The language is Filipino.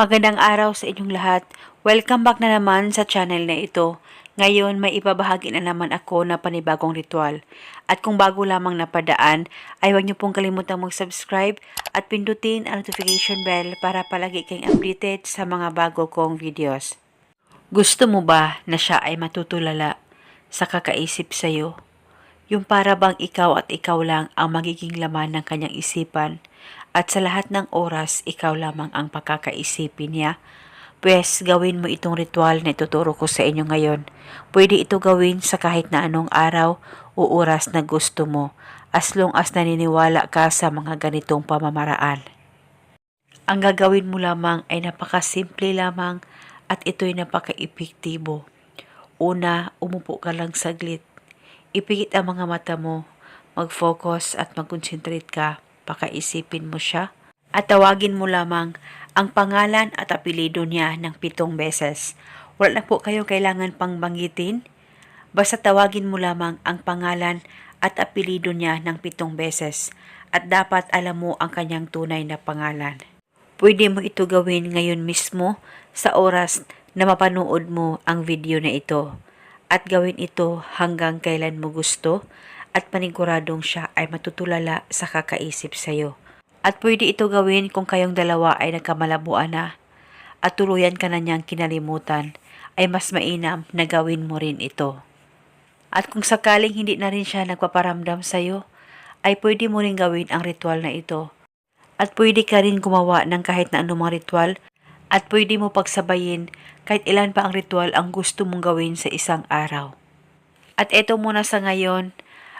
Magandang araw sa inyong lahat. Welcome back na naman sa channel na ito. Ngayon may ibabahagi na naman ako na panibagong ritual. At kung bago lamang napadaan, ay huwag niyo pong kalimutang mag-subscribe at pindutin ang notification bell para palagi kayong updated sa mga bago kong videos. Gusto mo ba na siya ay matutulala sa kakaisip sa'yo? Yung para bang ikaw at ikaw lang ang magiging laman ng kanyang isipan at sa lahat ng oras ikaw lamang ang pakakaisipin niya? Pwes, gawin mo itong ritual na ituturo ko sa inyo ngayon. Pwede ito gawin sa kahit na anong araw o oras na gusto mo as long as naniniwala ka sa mga ganitong pamamaraan. Ang gagawin mo lamang ay napakasimple lamang at ito'y napaka-epektibo. Una, umupo ka lang saglit. Ipikit ang mga mata mo, mag-focus at mag-concentrate ka, pakaisipin mo siya. At tawagin mo lamang ang pangalan at apelido niya ng pitong beses. Wala na po kayo kailangan pang banggitin. Basta tawagin mo lamang ang pangalan at apelido niya ng pitong beses. At dapat alam mo ang kanyang tunay na pangalan. Pwede mo ito gawin ngayon mismo sa oras na mapanood mo ang video na ito. At gawin ito hanggang kailan mo gusto at paniguradong siya ay matutulala sa kakaisip sa'yo. At pwede ito gawin kung kayong dalawa ay nagkamalabuan na at tuluyan ka na niyang kinalimutan ay mas mainam na gawin mo rin ito. At kung sakaling hindi na rin siya nagpaparamdam sa'yo, ay pwede mo rin gawin ang ritual na ito. At pwede ka rin gumawa ng kahit na anumang ritual at pwede mo pagsabayin kahit ilan pa ang ritual ang gusto mong gawin sa isang araw. At eto muna sa ngayon.